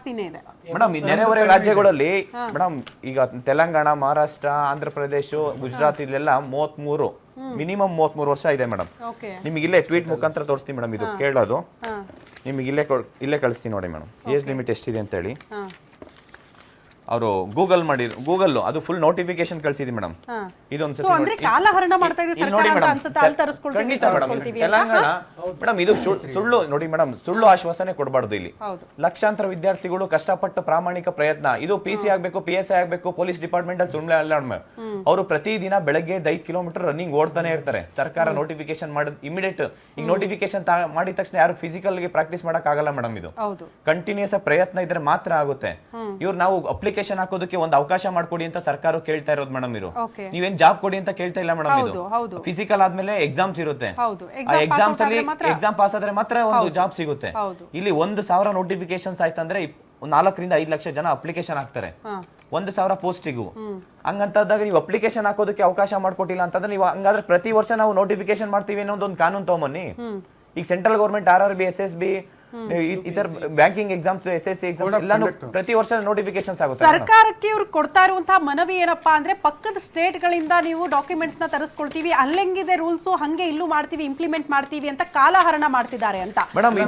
ಜಾಸ್ತಿನೇ ಇದೆ. ಮೇಡಮ್ ಈ ನೆರೆಹೊರೆ ರಾಜ್ಯಗಳಲ್ಲಿ ಮೇಡಮ್ ಈಗ ತೆಲಂಗಾಣ ಮಹಾರಾಷ್ಟ್ರ ಆಂಧ್ರ ಪ್ರದೇಶ ಗುಜರಾತ್ ಇಲ್ಲೆಲ್ಲ ಮೂವತ್ಮೂರು ಮಿನಿಮಮ್ ಮೂವತ್ಮೂರು ವರ್ಷ ಇದೆ ಮೇಡಮ್. ಓಕೆ. ನಿಮಗೆ ಇಲ್ಲೇ ಟ್ವೀಟ್ ಮುಖಾಂತರ ತೋರಿಸ್ತೀನಿ ಮೇಡಮ್ ಇದು ಕೇಳೋದು. ನಿಮಗೆ ಇಲ್ಲೇ ಇಲ್ಲೇ ಕಳಿಸ್ತೀನಿ ನೋಡಿ ಮೇಡಮ್. ಏಜ್ ಲಿಮಿಟ್ ಎಷ್ಟಿದೆ ಅಂತೇಳಿ. ಹಾ. ಅವರು ಗೂಗಲ್ ಮಾಡಿ ಗೂಗಲ್ ಅದು ಫುಲ್ ನೋಟಿಫಿಕೇಶನ್ ಕಳಿಸಿದಿ ಮೇಡಮ್ ಇದೊಂದು ಸತಿ ನೋಡಿ. ಕಾಲಹರಣ ಮಾಡ್ತಾ ಇದೆ ಇಲ್ಲಿ ಸರ್ಕಾರ ನೋಡಿ ಅಂತ ಮೇಡಮ್ ಅನ್ಸುತ್ತೆ? ಅಲ್ಲಿ ತರಿಸ್ಕೊಳ್ತೀವಿ ಖಂಡಿತ ಮೇಡಮ್ ತರಿಸ್ಕೊಳ್ತೀವಿ ಅಂತ? ತೆಲಂಗಾಣ ಮೇಡಮ್ ಇದು ಸುಳ್- ಸುಳ್ಳು ನೋಡಿ ಮೇಡಮ್ ಸುಳ್ಳು ಆಶ್ವಾಸನೆ ಕೊಡಬಾರ್ದು ಇಲ್ಲಿ. ಹೌದು. ಲಕ್ಷಾಂತರ ವಿದ್ಯಾರ್ಥಿಗಳು ಕಷ್ಟಪಟ್ಟು ಪ್ರಾಮಾಣಿಕ ಪ್ರಯತ್ನ. ಇದು ಪಿ ಸಿ ಆಗ್ಬೇಕು ಪಿ ಎಸ್ ಐ ಆಗ್ಬೇಕು ಪೊಲೀಸ್ ಡಿಪಾರ್ಟ್ಮೆಂಟ್ ಅಲ್ಲಿ ಸುಮ್ಮನೆ ಅಲ್ಲ ಅವರು ಪ್ರತಿದಿನ ಬೆಳಗ್ಗೆ ಐದು ಕಿಲೋಮೀಟರ್ ರನ್ನಿಂಗ್ ಓಡ್ತಾನೆ ಇರ್ತಾರೆ. ಸರ್ಕಾರ ನೋಟಿಫಿಕೇಶನ್ ಮಾಡಿದ ಇಮಿಡಿಯೇಟ್ ಈಗ ನೋಟಿಫಿಕೇಶನ್ ಮಾಡಿದ ತಕ್ಷಣ ಯಾರು ಫಿಸಿಕಲ್ಗೆ ಪ್ರಾಕ್ಟೀಸ್ ಮಾಡಕ್ ಆಗಲ್ಲ ಮೇಡಮ್ ಇದು. ಹೌದು. ಕಂಟಿನ್ಯೂಸ್ ಪ್ರಯತ್ನ ಇದ್ರೆ ಮಾತ್ರ ಆಗುತ್ತೆ. ಇವ್ರು ನಾವು ಅಪ್ಲಿಕೇಶನ್ ಹಾಕೋದಕ್ಕೆ ಒಂದು ಅವಕಾಶ ಮಾಡ್ಕೊಡಿ ಅಂತ ಸರ್ಕಾರ ಕೇಳ್ತಾ ಇರೋದು ಮೇಡಮ್ ಇರು ನೀವೇನ್ ಜಾಬ್ ಕೊಡಿ ಅಂತ ಕೇಳ್ತಾ ಇಲ್ಲ ಮೇಡಮ್ ಇದು. ಫಿಸಿಕಲ್ ಆದ್ಮೇಲೆ ಎಕ್ಸಾಮ್ಸ್ ಇರುತ್ತೆ. ಆ ಎಕ್ಸಾಮ್ ಎಕ್ಸಾಮ್ಸ್ ಅಲ್ಲಿ ಎಕ್ಸಾಮ್ ಪಾಸ್ ಆದ್ರೆ ಮಾತ್ರ ಒಂದು ಜಾಬ್ ಸಿಗುತ್ತೆ. ಇಲ್ಲಿ ಒಂದು ಸಾವಿರ ನೋಟಿಫಿಕೇಶನ್ಸ್ ಆಯ್ತಂದ್ರೆ ನಾಲ್ಕರಿಂದ ಐದು ಲಕ್ಷ ಜನ ಅಪ್ಲಿಕೇಶನ್ ಹಾಕ್ತಾರೆ. ಒಂದ್ ಸಾವಿರ ಪೋಸ್ಟಿಗೂ ಹಂಗಂತಾದಾಗ ನೀವು ಅಪ್ಲಿಕೇಶನ್ ಹಾಕೋದಕ್ಕೆ ಅವಕಾಶ ಮಾಡ್ಕೊಟ್ಟಿಲ್ಲ ಅಂತಂದ್ರೆ ನೀವು ಹಂಗಾದ್ರೆ ಪ್ರತಿ ವರ್ಷ ನಾವು ನೋಟಿಫಿಕೇಶನ್ ಮಾಡ್ತೀವಿ ಅನ್ನೋದು ಒಂದು ಕಾನೂನು ತಗೊಂಬನ್ನಿ. ಈಗ central government R R B S S B ಇತರ banking exams S S C exams ಎಲ್ಲಾನು ಪ್ರತಿ ವರ್ಷ ನೋಟಿಫಿಕೇಶನ್ಸ್ ಆಗುತ್ತೆ ಸರ್ಕಾರಕ್ಕೆ ಇವ್ರು ಕೊಡ್ತಾ ಇರುವಂತಹ ಮನವಿ ಏನಪ್ಪಾ ಅಂದ್ರೆ ಪಕ್ಕದ ಸ್ಟೇಟ್ ಗಳಿಂದ ನೀವು ಡಾಕ್ಯುಮೆಂಟ್ಸ್ನ ತರಿಸ್ಕೊಳ್ತೀವಿ ಅಲ್ಲೆಂಗಿದೆ ರೂಲ್ಸ್ ಹಂಗೆ ಇಲ್ಲೂ ಮಾಡ್ತೀವಿ ಇಂಪ್ಲಿಮೆಂಟ್ ಮಾಡ್ತೀವಿ ಅಂತ ಕಾಲಹರಣ ಮಾಡ್ತಿದ್ದಾರೆ ಅಂತ.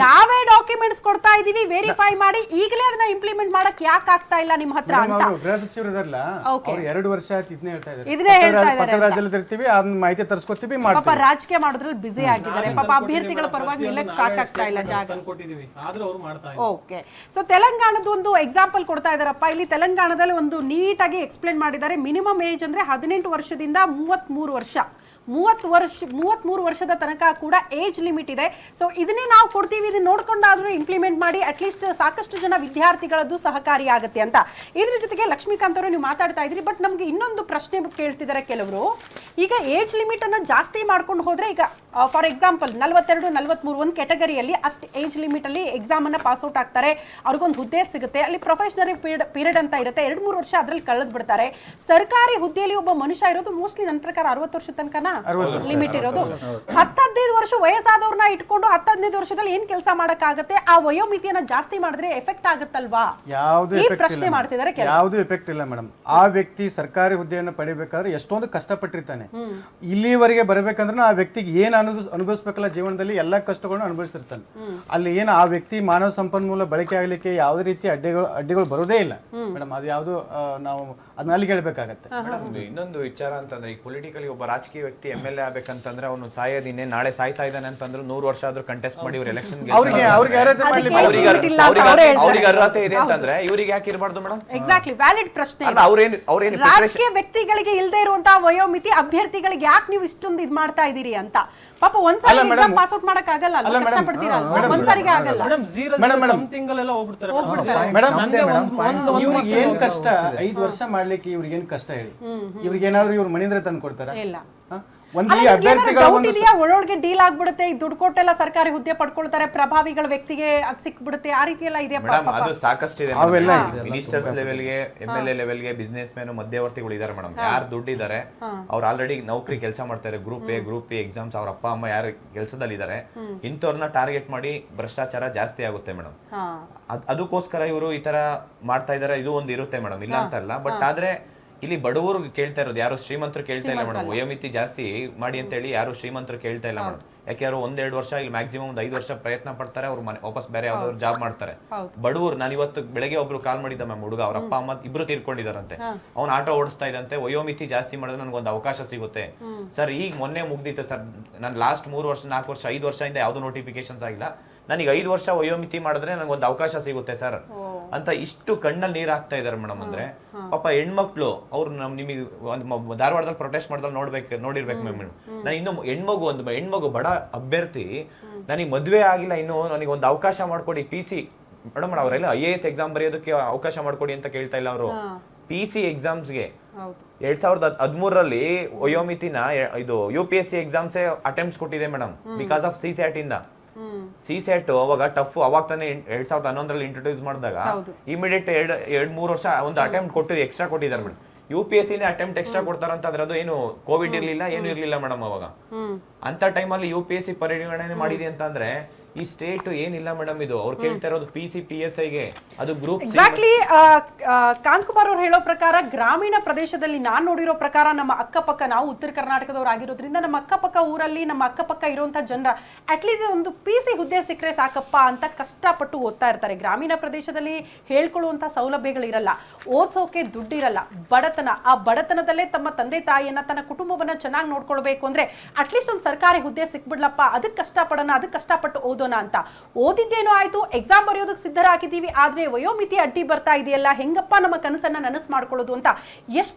ನಾವೇ ಡಾಕ್ಯುಮೆಂಟ್ಸ್ ಕೊಡ್ತಾ ಇದೀವಿ ವೆರಿಫೈ ಮಾಡಿ ಈಗಲೇ ಅದನ್ನ ಇಂಪ್ಲಿಮೆಂಟ್ ಮಾಡಕ್ ಯಾಕೆ ಆಗ್ತಾ ಇಲ್ಲ ನಿಮ್ಮ ಹತ್ರ ಅಂತ. ಗೃಹ ಸಚಿವರು ಇದಾರಲ್ಲ Okay. ಅವ್ರು ಎರಡು ವರ್ಷ ಆಯ್ತು ಇದನ್ನೇ ಹೇಳ್ತಾ ಇದ್ದಾರೆ ಇದನ್ನೇ ಹೇಳ್ತಾ ರಾಜ್ಯ- ಇದ್ದಾರೆ ಪಕ್ಕದ ರಾಜ್ಯದಲ್ಲಿ ಇರ್ತೀವಿ ಅದನ್ನ ಮಾಹಿತಿ ತರಿಸ್ಕೊತೀವಿ ಪಾಪ ರಾಜಕೀಯ ಮಾಡೋದ್ರಲ್ಲಿ ಬಿಸಿ ಆಗಿದ್ದಾರೆ. ಪಾಪ ಅಭ್ಯರ್ಥಿಗಳ ಪರವಾಗಿ ನಿಲ್ಲಕ್ ಸಾಕಾಗ್ತಾ ಇಲ್ಲ ಜಾಗ. ಇಲ್ಲ. ಓಕೆ ಸೊ ತೆಲಂಗಾಣದ ಒಂದು ಎಕ್ಸಾಂಪಲ್ ಕೊಡ್ತಾ ಇದಾರಪ್ಪ ಇಲ್ಲಿ ತೆಲಂಗಾಣದಲ್ಲಿ ಒಂದು ನೀಟಾಗಿ ಎಕ್ಸ್ಪ್ಲೇನ್ ಮಾಡಿದ್ದಾರೆ. ಮಿನಿಮಮ್ ಏಜ್ ಅಂದ್ರೆ ಹದಿನೆಂಟು ವರ್ಷದಿಂದ ಮೂವತ್ಮೂರು ವರ್ಷ. ಮೂವತ್ತು ವರ್ಷ, ಮೂವತ್ಮೂರು ವರ್ಷದ ತನಕ ಕೂಡ ಏಜ್ ಲಿಮಿಟ್ ಇದೆ. ಸೊ ಇದನ್ನೇ ನಾವು ಕೊಡ್ತೀವಿ. ಇದನ್ನ ನೋಡ್ಕೊಂಡಾದ್ರೂ ಇಂಪ್ಲಿಮೆಂಟ್ ಮಾಡಿ ಅಟ್ಲೀಸ್ಟ್ ಸಾಕಷ್ಟು ಜನ ವಿದ್ಯಾರ್ಥಿಗಳದ್ದು ಸಹಕಾರಿ ಆಗುತ್ತೆ ಅಂತ. ಇದ್ರ ಜೊತೆಗೆ ಲಕ್ಷ್ಮೀಕಾಂತ್ ಅವರು ನೀವು ಮಾತಾಡ್ತಾ ಇದ್ರಿ ಬಟ್ ನಮ್ಗೆ ಇನ್ನೊಂದು ಪ್ರಶ್ನೆ ಕೇಳ್ತಿದ್ದಾರೆ ಕೆಲವರು. ಈಗ ಏಜ್ ಲಿಮಿಟ್ ಅನ್ನ ಜಾಸ್ತಿ ಮಾಡ್ಕೊಂಡು ಹೋದ್ರೆ ಈಗ ಫಾರ್ ಎಕ್ಸಾಂಪಲ್ ನಲವತ್ತೆರಡು ನಲವತ್ಮೂರು ಒಂದು ಕೆಟಗರಿಯಲ್ಲಿ ಅಷ್ಟು ಏಜ್ ಲಿಮಿಟ್ ಅಲ್ಲಿ ಎಕ್ಸಾಮ್ ಅನ್ನ ಪಾಸ್ ಔಟ್ ಆಗ್ತಾರೆ. ಅವ್ರಿಗೊಂದು ಹುದ್ದೆ ಸಿಗುತ್ತೆ. ಅಲ್ಲಿ ಪ್ರೊಫೆಷನರಿ ಪೀರಿಯಡ್ ಅಂತ ಇರುತ್ತೆ. ಎರಡು ಮೂರು ವರ್ಷ ಅದ್ರಲ್ಲಿ ಕಳೆದ್ ಬಿಡ್ತಾರೆ. ಸರ್ಕಾರಿ ಹುದ್ದೆಯಲ್ಲಿ ಒಬ್ಬ ಮನುಷ್ಯ ಇರೋದು ಮೋಸ್ಟ್ಲಿ ನನ್ನ ಪ್ರಕಾರ ಅರವತ್ತು ವರ್ಷ ತನಕನ? ಲಿಮಿಟ್ ಇರೋದು. ಹತ್ತು ಹದಿನೈದು ವರ್ಷ ವಯಸ್ಸಾದವ್ರನ್ನ ಇಟ್ಕೊಂಡು ಹತ್ತು ಹದಿನೈದು ವರ್ಷದಲ್ಲಿ ಏನ್ ಕೆಲಸ ಮಾಡಕ್ಕಾಗತ್ತೆ? ಆ ವಯೋಮಿತಿಯನ್ನ ಜಾಸ್ತಿ ಮಾಡಿದ್ರೆ ಎಫೆಕ್ಟ್ ಆಗುತ್ತಲ್ವಾ? ಈ ಪ್ರಶ್ನೆ ಮಾಡ್ತಿದ್ದಾರೆ ಯಾವ್ದು ಎಫೆಕ್ಟ್ ಇಲ್ಲ ಮೇಡಮ್ ಆ ವ್ಯಕ್ತಿ ಸರ್ಕಾರಿ ಹುದ್ದೆಯನ್ನು ಪಡಿಬೇಕಾದ್ರೆ ಎಷ್ಟೊಂದು ಕಷ್ಟಪಟ್ಟಿರ್ತಾನೆ. ಇಲ್ಲಿವರೆಗೆ ಬರಬೇಕಂದ್ರೆ ಆ ವ್ಯಕ್ತಿಗೆ ಏನ್ ಅನುಭವಿಸ್ ಅನುಭವಿಸ್ಬೇಕಲ್ಲ ಜೀವನದಲ್ಲಿ ಎಲ್ಲಾ ಕಷ್ಟಗಳನ್ನ ಅನುಭವಿಸಿರ್ತಾನೆ. ಅಲ್ಲಿ ಏನು ಆ ವ್ಯಕ್ತಿ ಮಾನವ ಸಂಪನ್ಮೂಲ ಬಳಕೆ ಆಗ್ಲಿಕ್ಕೆ ಯಾವುದೇ ರೀತಿ ಅಡ್ಡಿಗಳು ಅಡ್ಡಿಗಳು ಬರೋದೇ ಇಲ್ಲ. ಮೇಡಮ್ ಅದು ಯಾವುದು ನಾವು ಅದನ್ನ ಅಲ್ಲಿ ಹೇಳ್ಬೇಕಾಗತ್ತೆ. ಮೇಡಮ್ ಇನ್ನೊಂದು ವಿಚಾರ ಅಂತಂದ್ರೆ ಈ ಪೊಲಿಟಿಕಲಿ ಒಬ್ಬ ರಾಜಕೀಯ ವ್ಯಕ್ತಿ ಎಂ ಎಲ್ ಎ ಆಗ್ಬೇಕಂತಂದ್ರೆ ಅವನು ಸಾಯೋದಿನ್ನೇ ನಾಳೆ ಸಾಯ್ತಾ ಇದ್ದಾನೆ ಅಂತಂದ್ರೆ ನೂರು ವರ್ಷ ಆದ್ರೂ ಕಂಟೆಸ್ಟ್ ಮಾಡಿ ಇವ್ರು ಎಲೆಕ್ಷನ್ ಅವ್ರಿಗೆ ಅರ್ಹತೆ ಇದೆ ಅಂತಂದ್ರೆ ಇವ್ರಿಗೆ ಯಾಕೆ ಇರಬಾರ್ದು ಮೇಡಮ್ ಎಕ್ಸಾಕ್ಟ್ಲಿ ವ್ಯಾಲಿಡ್ ಪ್ರಶ್ನೆ ಅಲ್ಲ ಅವ್ರೇನು ಅವ್ರೇನು ರಾಜಕೀಯ ವ್ಯಕ್ತಿಗಳಿಗೆ ಇಲ್ಲದೆ ಇರುವಂತಹ ವಯೋಮಿತಿ ಅಭ್ಯರ್ಥಿಗಳಿಗೆ ಯಾಕೆ ನೀವು ಇಷ್ಟೊಂದು ಇದ್ ಮಾಡ್ತಾ ಇದೀರಿ ಅಂತ? ಪಾಪ ಒಂದ್ಸಲ ಎಕ್ಸಾಮ್ ಪಾಸ್ ಔಟ್ ಮಾಡಕ್ ಆಗಲ್ಲ ಅಲ್ಲ ಕಷ್ಟಪಡ್ತೀರಾ? ಒಂದ್ಸರಿಗೆ ಆಗಲ್ಲ. ಇವ್ರಿಗೆ ಏನ್ ಕಷ್ಟ? ಐದು ವರ್ಷ ಮಾಡ್ಲಿಕ್ಕೆ ಇವ್ರಿಗೆ ಏನ್ ಕಷ್ಟ ಹೇಳಿ? ಇವ್ರಿಗೆ ಏನಾದ್ರು ಇವ್ರ ಮನೆಯಿಂದ ತಂದು ಕೊಡ್ತಾರ ಇಲ್ಲ ಒಳೊಳಗೆ ಡೀಲ್ ಆಗ್ಬಿಡುತ್ತೆ ಈ ದುಡ್ಡು ಕೊಟ್ಟೆಲ್ಲ ಸರ್ಕಾರಿ ಹುದ್ದೆ ಪಡ್ಕೊಳ್ತಾರೆ ಪ್ರಭಾವಿಗಳ ವ್ಯಕ್ತಿಗೆ ಅದ್ ಸಿಕ್ಬಿಡುತ್ತೆ ಆ ರೀತಿ ಎಲ್ಲ ಇದೆ ಅದು ಸಾಕಷ್ಟಿದೆ ಮಿನಿಸ್ಟರ್ಸ್ ಲೆವೆಲ್ಗೆ ಎಂ ಎಲ್ ಎ ಲೆವೆಲ್ಗೆ ಬಿಸ್ನೆಸ್ ಮ್ಯಾನ್ ಮಧ್ಯವರ್ತಿಗಳು ಇದಾರೆ ಮೇಡಮ್ ಯಾರು ದುಡ್ಡಿದ್ದಾರೆ ಅವ್ರು ಆಲ್ರೆಡಿ ನೌಕರಿ ಕೆಲಸ ಮಾಡ್ತಾರೆ group A group A exams ಅವ್ರ ಅಪ್ಪ ಅಮ್ಮ ಯಾರು ಕೆಲಸದಲ್ಲಿ ಇದಾರೆ ಇಂಥವ್ರನ್ನ ಟಾರ್ಗೆಟ್ ಮಾಡಿ ಭ್ರಷ್ಟಾಚಾರ ಜಾಸ್ತಿ ಆಗುತ್ತೆ ಮೇಡಮ್ ಹಾ. ಅದಕ್ಕೋಸ್ಕರ ಇವರು ಈ ತರ ಮಾಡ್ತಾ ಇದಾರೆ ಇದು ಒಂದು ಇರುತ್ತೆ ಮೇಡಮ್ ಇಲ್ಲ ಅಂತ ಅಲ್ಲ ಬಟ್ ಆದ್ರೆ ಇಲ್ಲಿ ಬಡವರು ಕೇಳ್ತಾ ಇರೋದು ಯಾರು ಶ್ರೀಮಂತರು ಕೇಳ್ತಾ ಇಲ್ಲ ಮೇಡಮ್ ವಯೋಮಿತಿ ಜಾಸ್ತಿ ಮಾಡಿ ಅಂತ ಹೇಳಿ ಯಾರು ಶ್ರೀಮಂತರು ಕೇಳ್ತಾ ಇಲ್ಲ ಮೇಡಮ್. ಯಾಕೆ ಯಾರು ಒಂದೆರಡು ವರ್ಷ ಇಲ್ಲಿ ಮ್ಯಾಕ್ಸಿಮಮ್ ಒಂದು ಐದು ವರ್ಷ ಪ್ರಯತ್ನ ಪಡ್ತಾರೆ ಅವ್ರು ಮನೆ ವಾಪಸ್ ಬೇರೆ ಯಾವ್ದಾದ್ರು ಜಾಬ್ ಮಾಡ್ತಾರೆ. ಬಡವರು ನಾನು ಇವತ್ತು ಬೆಳಗ್ಗೆ ಒಬ್ರು ಕಾಲ್ ಮಾಡಿದ್ದ ಮ್ಯಾಮ್ ಹುಡುಗ ಅವ್ರ ಅಪ್ಪ ಅಮ್ಮ ಇಬ್ರು ತೀರ್ಕೊಂಡಿದಾರಂತೆ ಅವ್ನ ಆಟೋ ಓಡಿಸ್ತಾ ಇದ್ದಂತೆ ವಯೋಮಿತಿ ಜಾಸ್ತಿ ಮಾಡಿದ್ರೆ ನನಗೊಂದು ಅವಕಾಶ ಸಿಗುತ್ತೆ. ಸರ್ ಈಗ ಮೊನ್ನೆ ಮುಗ್ದಿತ್ತು ಸರ್ ನಾನು ಲಾಸ್ಟ್ ಮೂರು ವರ್ಷ ನಾಲ್ಕು ವರ್ಷ ಐದು ವರ್ಷದಿಂದ ಯಾವ್ದು ನೋಟಿಫಿಕೇಶನ್ಸ್ ಆಗಿಲ್ಲ. ನನಗೆ ಐದು ವರ್ಷ ವಯೋಮಿತಿ ಮಾಡಿದ್ರೆ ನನಗೊಂದು ಅವಕಾಶ ಸಿಗುತ್ತೆ ಸರ್. ಅಂತ ಇಷ್ಟು ಕಣ್ಣಲ್ಲಿ ನೀರು ಹಾಕ್ತಾ ಇದ್ದಾರೆ ಮೇಡಮ್ ಅಂದ್ರೆ ಪಾಪ ಹೆಣ್ಮಕ್ಳು ಅವ್ರು ನಮ್ ನಿಮಗೆ ಒಂದು ಧಾರವಾಡದಲ್ಲಿ ಪ್ರೊಟೆಸ್ಟ್ ಮಾಡ್ದಲ್ಲಿ ನೋಡ್ಬೇಕು ನೋಡಿರ್ಬೇಕು ಮ್ಯಾಮ್ ನಾನು ಇನ್ನು ಹೆಣ್ಮಗು ಒಂದು ಹೆಣ್ಮಗು ಬಡ ಅಭ್ಯರ್ಥಿ ನನಗೆ ಮದುವೆ ಆಗಿಲ್ಲ ಇನ್ನು ನನಗೆ ಒಂದು ಅವಕಾಶ ಮಾಡ್ಕೊಡಿ ಪಿ ಸಿ ಮೇಡಮ್ ಅವರೆಲ್ಲ ಐ ಎ ಎಸ್ ಎಕ್ಸಾಮ್ ಬರೆಯೋದಕ್ಕೆ ಅವಕಾಶ ಮಾಡ್ಕೊಡಿ ಅಂತ ಕೇಳ್ತಾ ಇಲ್ಲ ಅವರು. ಪಿ ಸಿ ಎಕ್ಸಾಮ್ಸ್ಗೆ ಎರಡ್ ಸಾವಿರದ ಹದಿಮೂರರಲ್ಲಿ ವಯೋಮಿತಿನ ಇದು U P S C exams attempts ಕೊಟ್ಟಿದೆ madam because of C SAT ಇಂದ. ಸಿ ಸೆಟ್ ಅವಾಗ ಟಫ್ ಅವಾಗ ತಾನೇ ಎರಡ್ ಸಾವಿರದ ಹನ್ನೊಂದರಲ್ಲಿ ಇಂಟ್ರೊಡ್ಯೂಸ್ ಮಾಡಿದಾಗ. ಇಮಿಡಿಯೇಟ್ ಎರಡ್ ಎರಡ್ ಮೂರು ವರ್ಷ ಒಂದು ಅಟೆಂಪ್ಟ್ ಕೊಟ್ಟಿದ್ದು ಎಕ್ಸ್ಟ್ರಾ ಕೊಟ್ಟಿದ್ದಾರೆ ಮೇಡಮ್. ಯು ಪಿ ಎಸ್ ಸಿನೇ ಅಟೆಂಪ್ಟ್ ಎಕ್ಸ್ಟ್ರಾ ಕೊಡ್ತಾರ ಅಂತ ಅದು ಏನು ಕೋವಿಡ್ ಇರ್ಲಿಲ್ಲ ಏನು ಇರ್ಲಿಲ್ಲ ಮೇಡಮ್ ಅವಾಗ. ಅಂತ ಟೈಮಲ್ಲಿ ಯು ಪಿ ಎಸ್ ಸಿ ಪರಿಗಣನೆ ಮಾಡಿದೆ ಅಂತಂದ್ರೆ ಈ ಸ್ಟೇಟ್ ಏನಿಲ್ಲ ಮೇಡಮ್ ಇದು. ಅವ್ರು ಕೇಳ್ತಾ ಇರೋದು ಪಿ ಸಿ ಪಿ ಎಸ್ ಐಗೆ ಅದು ಗ್ರೂಪ್ ಎಕ್ಸಾಕ್ಟ್ಲಿ ಕಾಂತ್ ಕುಮಾರ್ ಅವ್ರು ಹೇಳೋ ಪ್ರಕಾರ ಗ್ರಾಮೀಣ ಪ್ರದೇಶದಲ್ಲಿ ನಾನ್ ನೋಡಿರೋ ಪ್ರಕಾರ ನಮ್ಮ ಅಕ್ಕಪಕ್ಕ ನಾವು ಉತ್ತರ ಕರ್ನಾಟಕದವ್ರು ಆಗಿರೋದ್ರಿಂದ ನಮ್ಮ ಅಕ್ಕಪಕ್ಕ ಊರಲ್ಲಿ ನಮ್ಮ ಅಕ್ಕಪಕ್ಕ ಇರುವಂತ ಜನರ ಅಟ್ಲೀಸ್ಟ್ ಒಂದು ಪಿ ಸಿ ಹುದ್ದೆ ಸಿಕ್ಕರೆ ಸಾಕಪ್ಪ ಅಂತ ಕಷ್ಟಪಟ್ಟು ಓದ್ತಾ ಇರ್ತಾರೆ. ಗ್ರಾಮೀಣ ಪ್ರದೇಶದಲ್ಲಿ ಹೇಳ್ಕೊಳ್ಳುವಂತ ಸೌಲಭ್ಯಗಳಿರಲ್ಲ. ಓದ್ಸೋಕೆ ದುಡ್ಡಿರಲ್ಲ. ಬಡತನ ಆ ಬಡತನದಲ್ಲೇ ತಮ್ಮ ತಂದೆ ತಾಯಿಯನ್ನ ತನ್ನ ಕುಟುಂಬವನ್ನ ಚೆನ್ನಾಗಿ ನೋಡ್ಕೊಳ್ಬೇಕು ಅಂದ್ರೆ ಅಟ್ಲೀಸ್ಟ್ ಒಂದು ಸರ್ಕಾರಿ ಹುದ್ದೆ ಸಿಕ್ಬಿಡ್ಲಪ್ಪ. ಅದಕ್ಕೆ ಕಷ್ಟಪಡೋಣ ಅದಕ್ಕೆ ಕಷ್ಟಪಟ್ಟು ಓದೋಣ ಅಂತ. ಓದಿದ್ದೇನೋ ಆಯ್ತು ಎಕ್ಸಾಮ್ ಬರೆಯೋದಕ್ಕೆ ಸಿದ್ಧರಾಗಿದ್ದೀವಿ, ಆದ್ರೆ ವಯೋಮಿತಿ ಅಡ್ಡಿ ಬರ್ತಾ ಇದೆಯಲ್ಲ, ಹೆಂಗಪ್ಪ ನಮ್ಮ ಕನಸನ್ನ ನನಸು ಮಾಡ್ಕೊಳ್ಳೋದು ಅಂತ. ಎಷ್ಟು